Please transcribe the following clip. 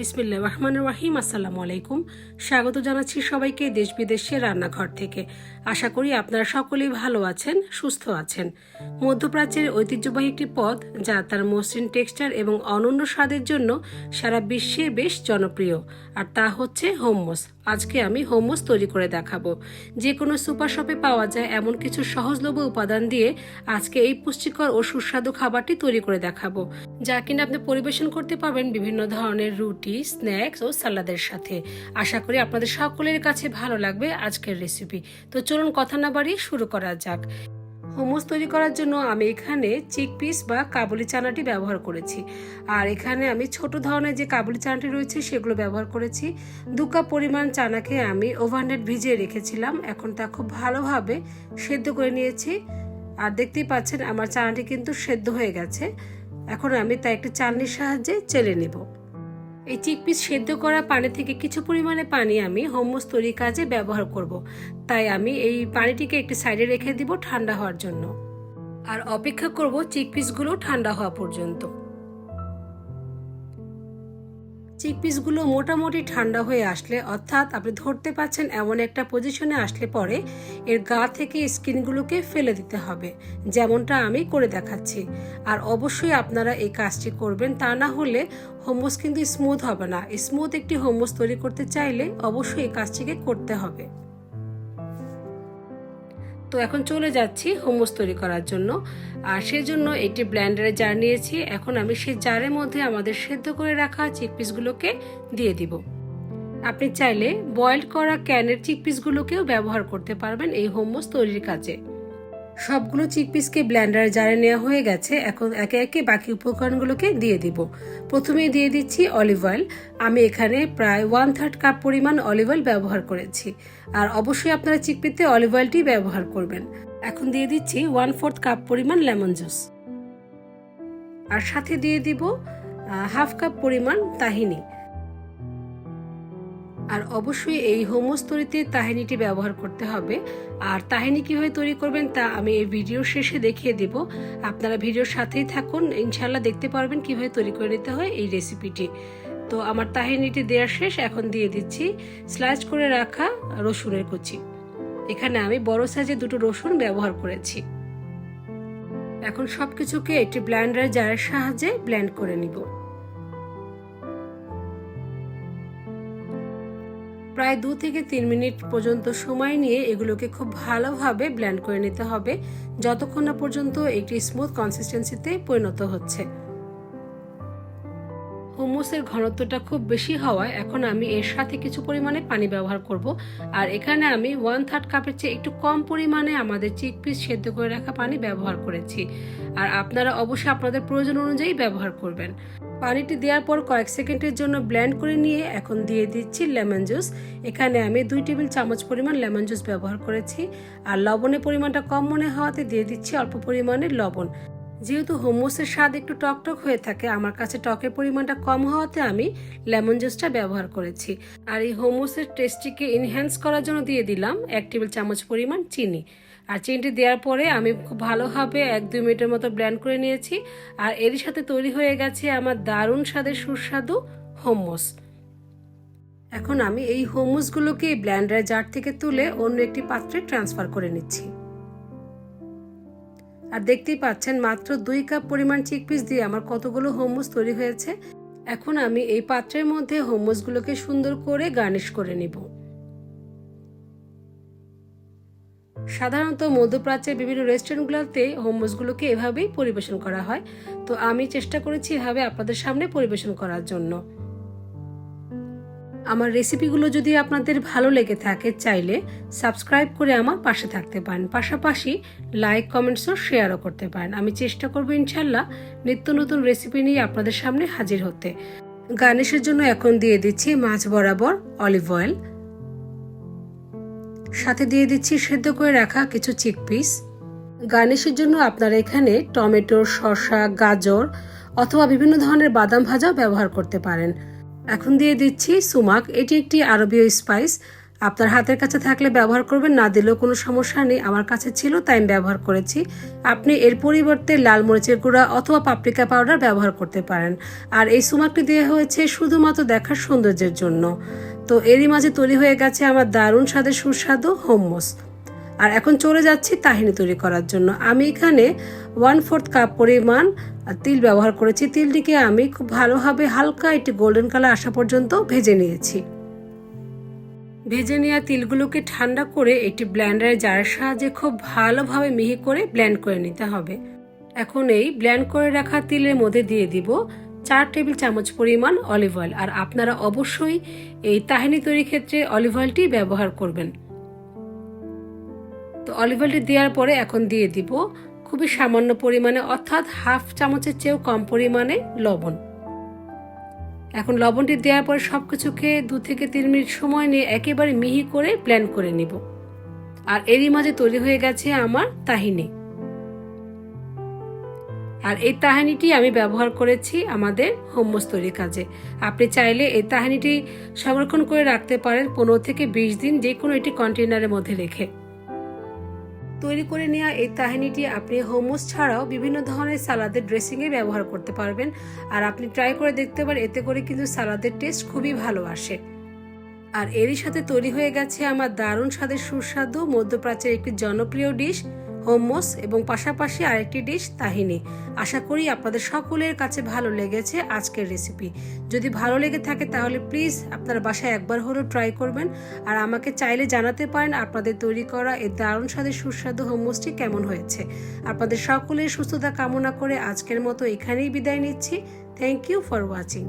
বিসমিল্লা রহমান রাহিম, আসসালামু আলাইকুম। স্বাগত জানাচ্ছি সবাইকে দেশ বিদেশে রান্নাঘর থেকে। আশা করি আপনারা সকলেই ভালো আছেন, সুস্থ আছেন। মধ্যপ্রাচ্যের ঐতিহ্যবাহী একটি পদ, যা তার মসৃণ টেক্সচার এবং অনন্য স্বাদের জন্য সারা বিশ্বে বেশ জনপ্রিয়, আর তা হচ্ছে হোমোস আজকে আমি হোমোস তৈরি করে দেখাবো। যে কোনো সুপার শপে পাওয়া যায় এমন কিছু সহজলভ্য উপাদান দিয়ে আজকে এই পুষ্টিকর ও সুস্বাদু খাবারটি তৈরি করে দেখাবো, যা কিনা আপনি পরিবেশন করতে পারবেন বিভিন্ন ধরনের রুটি, স্ন্যাক্স ও সালাদের সাথে। আশা করি আপনাদের সকলের কাছে ভালো লাগবে আজকের রেসিপি। তো চলুন কথা না বাড়িয়ে শুরু করা যাক। মোমোস তৈরি করার জন্য আমি এখানে চিকপিস বা কাবুলি চানাটি ব্যবহার করেছি। আর এখানে আমি ছোট ধরনের যে কাবুলি চানাটি রয়েছে সেগুলো ব্যবহার করেছি। দু কাপ পরিমাণ চানাকে আমি ওভারনেট ভিজিয়ে রেখেছিলাম। এখন তা খুব ভালোভাবে সেদ্ধ করে নিয়েছি। আর দেখতেই পাচ্ছেন আমার চানাটি কিন্তু সেদ্ধ হয়ে গেছে। এখন আমি তা একটি চালনির সাহায্যে চেলে নেব। এই চিকপিস সেদ্ধ করা পানি থেকে কিছু পরিমাণে পানি আমি হোমোস তৈরির কাজে ব্যবহার করব। তাই আমি এই পানিটিকে একটি সাইডে রেখে দিব ঠান্ডা হওয়ার জন্য আর অপেক্ষা করব চিকপিসগুলো ঠান্ডা হওয়া পর্যন্ত চিকপিসগুলো মোটামুটি ঠান্ডা হয়ে আসলে, অর্থাৎ আপনি ধরতে পাচ্ছেন এমন একটা পজিশনে আসলে পরে এর গা থেকে স্কিনগুলোকে ফেলে দিতে হবে, যেমনটা আমি করে দেখাচ্ছি। আর অবশ্যই আপনারা এই কাজটি করবেন, তা না হলে হোমোস কিন্তু স্মুথ হবে না। স্মুথ একটি হোমোস তৈরি করতে চাইলে অবশ্যই এই কাজটিকে করতে হবে। তো এখন চলে যাচ্ছি হোমোস তৈরি করার জন্য। আর সেজন্য একটি ব্ল্যান্ডারে জার নিয়েছি। এখন আমি সেই জারের মধ্যে আমাদের সেদ্ধ করে রাখা চিকপিসগুলোকে দিয়ে দিব। আপনি চাইলে বয়েল করা ক্যানের চিকপিসগুলোকেও ব্যবহার করতে পারবেন এই হোমোস তৈরির কাজে। সবগুলো চিকপিসকে ব্ল্যান্ডার জারে নেওয়া হয়ে গেছে। এখন একে একে বাকি উপকরণগুলোকে দিয়ে দিব। প্রথমে দিয়ে দিচ্ছি অলিভ অয়েল। আমি এখানে প্রায় ওয়ান থার্ড কাপ পরিমাণ অলিভ অয়েল ব্যবহার করেছি। আর অবশ্যই আপনারা চিকপিতে অলিভ অয়েলটি ব্যবহার করবেন। এখন দিয়ে দিচ্ছি ওয়ান ফোর্থ কাপ পরিমাণ লেমন জুস আর সাথে দিয়ে দিব হাফ কাপ পরিমাণ তাহিনি। আর অবশ্যই এই হোমোস তৈরিতে তাহিনিটি ব্যবহার করতে হবে। আর তাহিনি কীভাবে তৈরি করবেন তা আমি এই ভিডিওর শেষে দেখিয়ে দেব। আপনারা ভিডিওর সাথেই থাকুন। ইনশাল্লাহ দেখতে পারবেন কীভাবে তৈরি করে নিতে হয় এই রেসিপিটি। তো আমার তাহিনিটি দেওয়া শেষ। এখন দিয়ে দিচ্ছি স্লাইস করে রাখা রসুনের কুচি। এখানে আমি বড় সাইজে দুটো রসুন ব্যবহার করেছি। এখন সব কিছুকে একটি ব্ল্যান্ডার জারের সাহায্যে ব্লেন্ড করে নিব। প্রায় দু থেকে তিন মিনিট পর্যন্ত সময় নিয়ে এগুলোকে খুব ভালোভাবে ব্ল্যান্ড করে নিতে হবে, যতক্ষণ না পর্যন্ত একটি স্মুথ কনসিস্টেন্সিতে পরিণত হচ্ছে। হোমোসের ঘনত্বটা খুব বেশি হওয়ায় এখন আমি এর সাথে কিছু পরিমাণে পানি ব্যবহার করব। আর এখানে আমি ওয়ান থার্ড কাপের চেয়ে একটু কম পরিমাণে আমাদের চিকপিস সেদ্ধ করে রাখা পানি ব্যবহার করেছি। আর আপনারা অবশ্যই আপনাদের প্রয়োজন অনুযায়ী ব্যবহার করবেন। পানিটি দেওয়ার পর কয়েক সেকেন্ডের জন্য ব্লেন্ড করে নিয়ে এখন দিয়ে দিচ্ছি লেমন জুস এখানে আমি দুই টেবিল চামচ পরিমাণ লেমন জুস ব্যবহার করেছি। আর লবণের পরিমাণটা কম মনে হওয়াতে দিয়ে দিচ্ছি অল্প পরিমাণে লবণ। যেহেতু হোমোসের স্বাদ একটু টকটক হয়ে থাকে, আমার কাছে টকের পরিমাণটা কম হওয়াতে আমি লেমন জুসটা ব্যবহার করেছি। আর এই হোমোসের টেস্টিকে ইনহ্যান্স করার জন্য দিয়ে দিলাম এক টেবিল চামচ পরিমাণ চিনি। আর চিনিটি দেওয়ার পরে আমি খুব ভালোভাবে এক দুই মিনিটের মতো ব্ল্যান্ড করে নিয়েছি। আর এরই সাথে তৈরি হয়ে গেছে আমার দারুণ স্বাদের সুস্বাদু হোমোস। এখন আমি এই হোমোসগুলোকে ব্ল্যান্ডার জার থেকে তুলে অন্য একটি পাত্রে ট্রান্সফার করে নিচ্ছি। আর দেখতেই পাচ্ছেন, মাত্র দুই কাপ পরিমাণ চিকপিস দিয়ে আমার কতগুলো হোমোস তৈরি হয়েছে। এখন আমি এই পাত্রের মধ্যে হোমোসগুলোকে সুন্দর করে গার্নিশ করে নিব। সাধারণত মধ্যপ্রাচ্যের বিভিন্ন রেস্টুরেন্টগুলোতে হোমোসগুলোকে এভাবেই পরিবেশন করা হয়। তো আমি চেষ্টা করেছি এভাবে আপনাদের সামনে পরিবেশন করার জন্য। আমার রেসিপিগুলো যদি আপনাদের ভালো লেগে থাকে চাইলে সাবস্ক্রাইব করে আমার পাশে থাকতে পারেন। পাশাপাশি লাইক কমেন্টসও শেয়ারও করতে পারেন। আমি চেষ্টা করব ইনশাল্লাহ নিত্য নতুন রেসিপি নিয়ে আপনাদের সামনে হাজির হতে। গার্নিশের জন্য এখন দিয়ে দিচ্ছি মাছ বরাবর অলিভ অয়েল সাথে দিয়ে দিচ্ছি সেদ্ধ করে রাখা কিছু চিকপিস গার্নিশের জন্য আপনারা এখানে টমেটো, শসা, গাজর অথবা বিভিন্ন ধরনের বাদাম ভাজাও ব্যবহার করতে পারেন। এখন দিয়ে দিচ্ছি সুমাক। এটি একটি আরবীয় স্পাইস আপনার হাতের কাছে থাকলে ব্যবহার করবেন, না দিলেও কোনো সমস্যা নেই। আমার কাছে ছিল, তাই আমি ব্যবহার করেছি। আপনি এর পরিবর্তে লাল মরিচের গুঁড়া অথবা পাপরিকা পাউডার ব্যবহার করতে পারেন। আর এই সুমাকটি দেওয়া হয়েছে শুধুমাত্র দেখার সৌন্দর্যের জন্য। তো এরই মাঝে তৈরি হয়ে গেছে আমার দারুণ স্বাদের সুস্বাদু হোমমোস আর এখন চলে যাচ্ছি তাহিনি তৈরি করার জন্য। আমি এখানে ওয়ান ফোর্থ কাপ পরিমাণ তিল ব্যবহার করেছি। তিলটিকে আমি খুব ভালোভাবে হালকা একটি গোল্ডেন কালার আসা পর্যন্ত ভেজে নিয়েছি। ভেজে নেওয়া তিলগুলোকে ঠান্ডা করে একটি ব্ল্যান্ডারের জারের সাহায্যে খুব ভালোভাবে মিহি করে ব্ল্যান্ড করে নিতে হবে। এখন এই ব্ল্যান্ড করে রাখা তিলের মধ্যে দিয়ে দিব চার টেবিল চামচ পরিমাণ অলিভ অয়েল আর আপনারা অবশ্যই এই তাহিনি তৈরির ক্ষেত্রে অলিভ অয়েলটি ব্যবহার করবেন। তো অলিভ অয়েলটি দেওয়ার পরে এখন দিয়ে দিব খুবই সামান্য পরিমাণে, অর্থাৎ হাফ চামচের চেয়েও কম পরিমাণে লবণ। এখন লবণটি দেওয়ার পরে সব কিছুকে দু থেকে তিন মিনিট সময় নিয়ে একেবারে মিহি করে প্ল্যান করে নিব। আর এরই মাঝে তৈরি হয়ে গেছে আমার তাহিনি। আর এই তাহানিটি আমি ব্যবহার করেছি আমাদের হোমোস তৈরির কাজে। আপনি চাইলে এই তাহানিটি সংরক্ষণ করে রাখতে পারেন পনেরো থেকে বিশ দিন যে কোনো একটি কন্টেনারের মধ্যে রেখে। তৈরি করে নেওয়া এই তাহিনিটি আপনি হোমোস ছাড়াও বিভিন্ন ধরনের সালাদের ড্রেসিংয়ে ব্যবহার করতে পারবেন। আর আপনি ট্রাই করে দেখতে পারেন, এতে করে কিন্তু সালাদের টেস্ট খুবই ভালো আসে। আর এরই সাথে তৈরি হয়ে গেছে আমার দারুণ স্বাদের সুস্বাদু মধ্যপ্রাচ্যের একটি জনপ্রিয় ডিশ হোমোস এবং পাশাপাশি আরেকটি ডিশ তাহিনি। আশা করি আপনাদের সকলের কাছে ভালো লেগেছে আজকের রেসিপি। যদি ভালো লেগে থাকে তাহলে প্লিজ আপনারা বাসায় একবার হলেও ট্রাই করবেন আর আমাকে চাইলে জানাতে পারেন আপনাদের তৈরি করা এই দারুণ স্বাদের সুস্বাদু হোমোসটি কেমন হয়েছে। আপনাদের সকলের সুস্থতা কামনা করে আজকের মতো এখানেই বিদায় নিচ্ছি। Thank you for watching